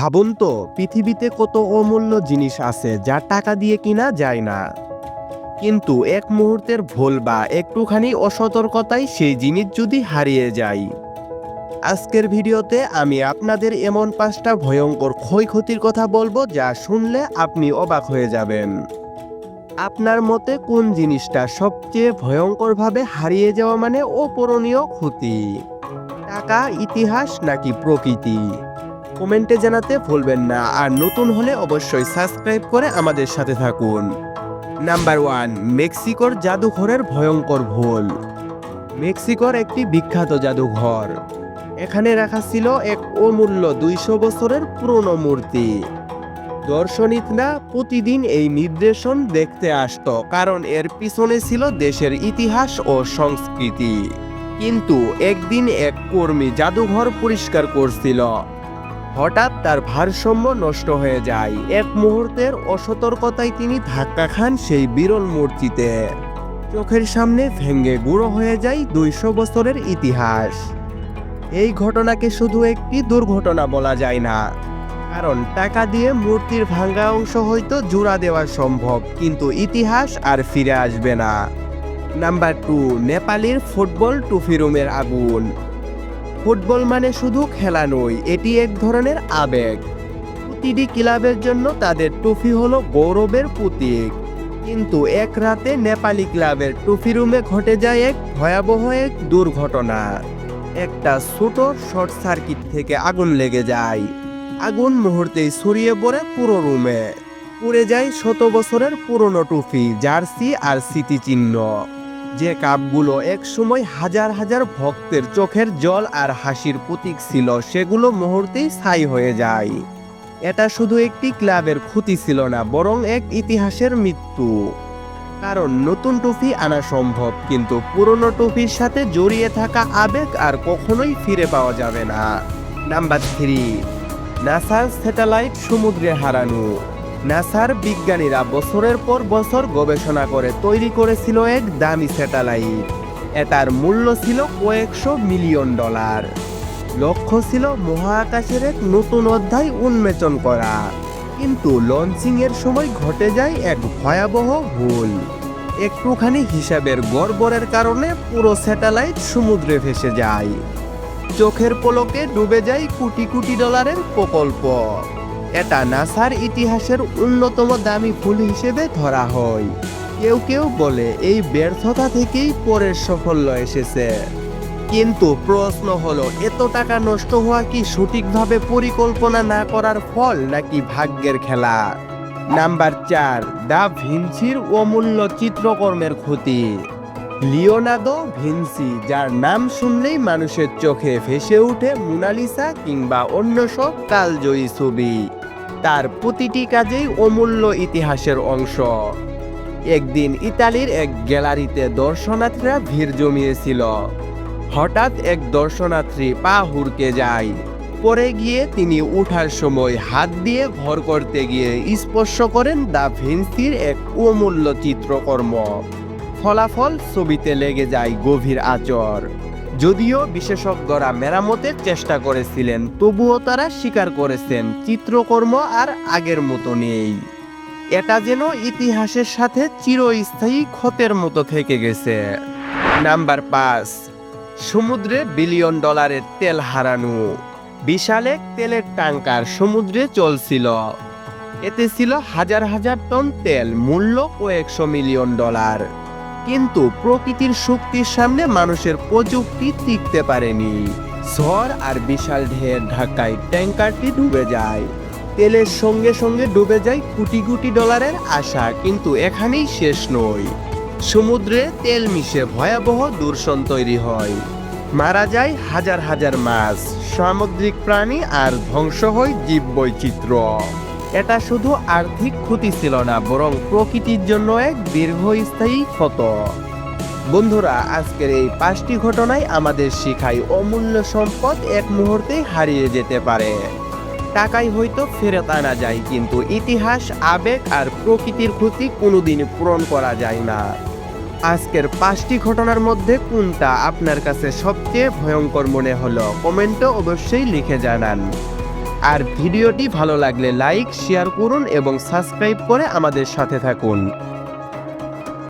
ভাবুন তো, পৃথিবীতে কত অমূল্য জিনিস আছে যা টাকা দিয়ে কিনা যায় না। কিন্তু এক মুহূর্তের ভুল বা একটুখানি অসতর্কতায় সেই জিনিস যদি হারিয়ে যায়। আজকের ভিডিওতে আমি আপনাদের এমন পাঁচটা ভয়ঙ্কর ক্ষয়ক্ষতির কথা বলব যা শুনলে আপনি অবাক হয়ে যাবেন। আপনার মতে কোন জিনিসটা সবচেয়ে ভয়ঙ্করভাবে হারিয়ে যাওয়া মানে অপূরণীয় ক্ষতি? টাকা, ইতিহাস নাকি প্রকৃতি? কমেন্টে জানাতে ভুলবেন না। আর নতুন হলে অবশ্যই সাবস্ক্রাইব করে আমাদের সাথে থাকুন। নাম্বার ওয়ান, মেক্সিকোর জাদুঘরের ভয়ঙ্কর ভুল। মেক্সিকোর একটি বিখ্যাত জাদুঘর। এখানে রাখা ছিল এক অমূল্য দুইশো বছরের পুরনো মূর্তি। দর্শনীতরা প্রতিদিন এই নির্দেশন দেখতে আসতো, কারণ এর পিছনে ছিল দেশের ইতিহাস ও সংস্কৃতি। কিন্তু একদিন এক কর্মী জাদুঘর পরিষ্কার করছিল। হঠাৎ তার ভারসাম্য নষ্ট হয়ে যায়। এক মুহূর্তের অসতর্কতায় তিনি ধাক্কা খান সেই বিরল মূর্তিতে। চোখের সামনে ভেঙ্গে গুঁড়ো হয়ে যায় দুইশো বছরের ইতিহাস। এই ঘটনাকে শুধু একটি দুর্ঘটনা বলা যায় না। কারণ টাকা দিয়ে মূর্তির ভাঙ্গা অংশ হয়তো জোড়া দেওয়া সম্ভব, কিন্তু ইতিহাস আর ফিরে আসবে না। নাম্বার টু, নেপালির ফুটবল টুফি রুমের আগুন। ফুটবল মানে শুধু খেলা নয়, এটি এক ধরনের আবেগ। প্রতিটি ক্লাবের জন্য তাদের টুফি হলো গৌরবের প্রতীক। কিন্তু এক রাতে নেপালি ক্লাবের টুফি রুমে ঘটে যায় এক ভয়াবহ এক দুর্ঘটনা। একটা ছোট শর্ট সার্কিট থেকে আগুন লেগে যায়। আগুন মুহূর্তেই ছড়িয়ে পড়ে পুরো রুমে। পুড়ে যায় শত বছরের পুরনো টুফি জার্সি আর স্মৃতিচিহ্ন যে কাপগুলো একসময় হাজার হাজার ভক্তের চোখের জল আর হাসির প্রতীক ছিল, সেগুলো মুহূর্তেই ছাই হয়ে যায়। এটা শুধু একটি ক্লাবের ক্ষতি ছিল না, বরং এক ইতিহাসের মৃত্যু। কারণ নতুন টুপি আনা সম্ভব, কিন্তু পুরনো টুপির সাথে জড়িয়ে থাকা আবেগ আর কখনোই ফিরে পাওয়া যাবে না। নাম্বার থ্রি, নাসার স্যাটেলাইট সমুদ্রে হারানো। নাসার বিজ্ঞানীরা বছরের পর বছর গবেষণা করে তৈরি করেছিল এক দামি স্যাটেলাইট। এটার মূল্য ছিল কয়েকশো মিলিয়ন ডলার। লক্ষ্য ছিল মহাকাশের এক নতুন অধ্যায় উন্মোচন করা। কিন্তু লঞ্চিং এর সময় ঘটে যায় এক ভয়াবহ ভুল। একটুখানি হিসাবের গড়বড়ের কারণে পুরো স্যাটেলাইট সমুদ্রে ভেসে যায়। চোখের পলকে ডুবে যায় কোটি কোটি ডলারের প্রকল্প। এটা নাসার ইতিহাসের অন্যতম দামি ভুল হিসেবে ধরা হয়। কেউ কেউ বলে এই ব্যর্থতা থেকেই পরের সাফল্য এসেছে। কিন্তু প্রশ্ন হলো, এত টাকা নষ্ট হওয়া কি সঠিকভাবে পরিকল্পনা না করার ফল নাকি ভাগ্যের খেলা? নাম্বার চার, দা ভিনসির অমূল্য চিত্রকর্মের ক্ষতি। লিওনার্দো ভিনসি, যার নাম শুনলেই মানুষের চোখে ভেসে ওঠে মোনালিসা কিংবা অন্য সব কালজয়ী ছবি। তার প্রতিটি কাজেই অমূল্য ইতিহাসের অংশ। একদিন ইতালির এক গ্যালারিতে দর্শনার্থীরা ভিড় জমিয়েছিল। হঠাৎ এক দর্শনার্থী পা হুড়কে যায়। পরে গিয়ে তিনি উঠার সময় হাত দিয়ে ভর করতে গিয়ে স্পর্শ করেন দা ভিনসির এক অমূল্য চিত্রকর্ম। ফলাফল ছবিতে লেগে যায় গভীর আচর। যদিও বিশেষজ্ঞরা মেরামতের চেষ্টা করেছিলেন, তবুও তারা স্বীকার করেছেন চিত্রকর্ম আর আগের মতো নেই। এটা যেন ইতিহাসের সাথে চিরস্থায়ী ক্ষতের মতো থেকে গেছে। নাম্বার পাঁচ, সমুদ্রে বিলিয়ন ডলারের তেল হারানো। বিশাল এক তেলের ট্যাঙ্কার সমুদ্রে চলছিল। এতে ছিল হাজার হাজার টন তেল, মূল্য কয়েকশো মিলিয়ন ডলার। কিন্তু প্রকৃতির শক্তির সামনে মানুষের প্রযুক্তি টিকতে পারেনি। ঝড় আর বিশাল ঢের ঢাকায় ট্যাঙ্কারটি ডুবে যায়। তেলের সঙ্গে সঙ্গে ডুবে যায় কোটি কোটি ডলারের আশা, কিন্তু এখানেই শেষ নয়। সমুদ্রে তেল মিশে ভয়াবহ দূষণ তৈরি হয়। মারা যায় হাজার হাজার মাছ, সামুদ্রিক প্রাণী আর ধ্বংস হয় জীববৈচিত্র্য। এটা শুধু আর্থিক ক্ষতি ছিল না, বরং প্রকৃতির জন্য এক দীর্ঘস্থায়ী ক্ষত। বন্ধুরা, আজকের এই পাঁচটি ঘটনায় আমাদের শিখায় অমূল্য সম্পদ এক মুহূর্তেই হারিয়ে যেতে পারে। টাকাই হয়তো ফেরত আনা যায়, কিন্তু ইতিহাস, আবেগ আর প্রকৃতির ক্ষতি কোনোদিন পূরণ করা যায় না। আজকের পাঁচটি ঘটনার মধ্যে কোনটা আপনার কাছে সবচেয়ে ভয়ঙ্কর মনে হলো? কমেন্টে অবশ্যই লিখে জানান। আর ভিডিওটি ভালো লাগলে লাইক শেয়ার করুন এবং সাবস্ক্রাইব করে আমাদের সাথে থাকুন।